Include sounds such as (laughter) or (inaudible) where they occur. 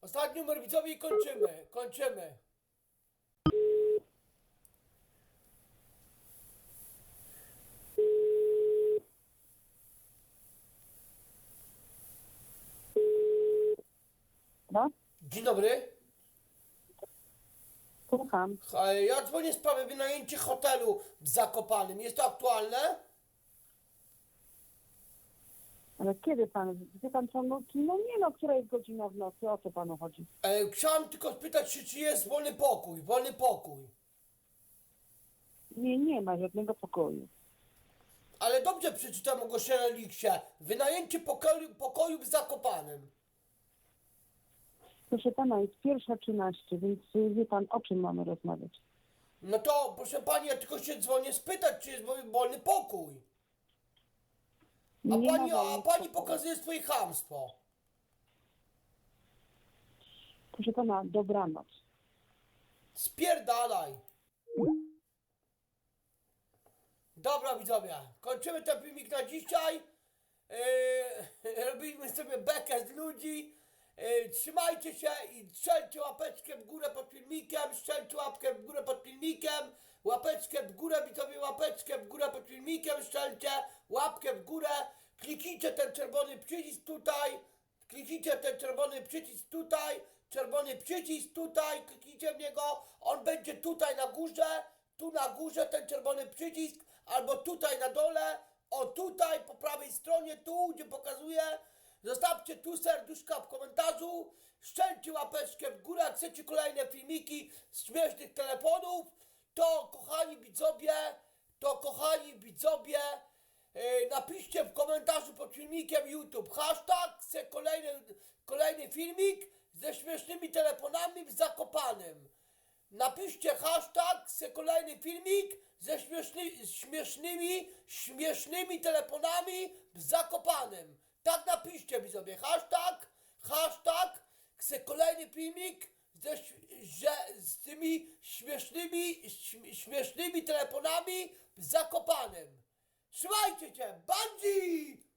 Ostatni numer widzowie i kończymy. Kończymy. No, Dzień dobry. Słucham. E, Ja dzwonię w sprawie wynajęcia hotelu w Zakopanym. Jest to aktualne? Ale kiedy pan, wie pan co, no, no nie no, która jest godzina w nocy, o co panu chodzi? E, chciałem tylko spytać się, czy jest wolny pokój. Wolny pokój. Nie, nie ma żadnego pokoju. Ale dobrze przeczytam ogłoszenie Liksie. Wynajęcie pokoju, pokoju w Zakopanym. Proszę pana, jest pierwsza 13, więc wie pan, o czym mamy rozmawiać? No to, proszę pani, ja tylko się dzwonię spytać, czy jest wo- wolny pokój. A Nie pani, ma a wolnych pani pokazuje swoje chamstwo. Proszę pana, dobranoc. Spierdalaj. Dobra widzowie, kończymy ten filmik na dzisiaj. Yy, (laughs) robimy sobie bekę z ludzi. Yy, trzymajcie się i strzelcie łapeczkę w górę pod filmikiem, strzelcie łapkę w górę pod filmikiem, łapeczkę w górę, widzowie, łapeczkę w górę pod filmikiem, strzelcie łapkę w górę, kliknijcie ten czerwony przycisk tutaj, kliknijcie ten czerwony przycisk tutaj, czerwony przycisk tutaj, kliknijcie w niego, on będzie tutaj na górze, tu na górze ten czerwony przycisk, albo tutaj na dole, o tutaj po prawej stronie, tu gdzie pokazuję, zostawcie tu serduszka w komentarzu, szczelcie łapeczkę w górę, jak chcecie kolejne filmiki z śmiesznych telefonów, to kochani widzowie, to kochani widzowie, Yy, napiszcie w komentarzu pod filmikiem YouTube hashtag, chcę kolejny, kolejny filmik ze śmiesznymi telefonami w Zakopanem. Napiszcie hashtag, chcę kolejny filmik ze śmieszny, śmiesznymi, śmiesznymi telefonami w Zakopanem. Tak napiszcie widzowie, hashtag, hashtag, chcę kolejny filmik ze, z tymi śmiesznymi, śm- śmiesznymi telefonami w Zakopanem. Trzymajcie się, bandzi!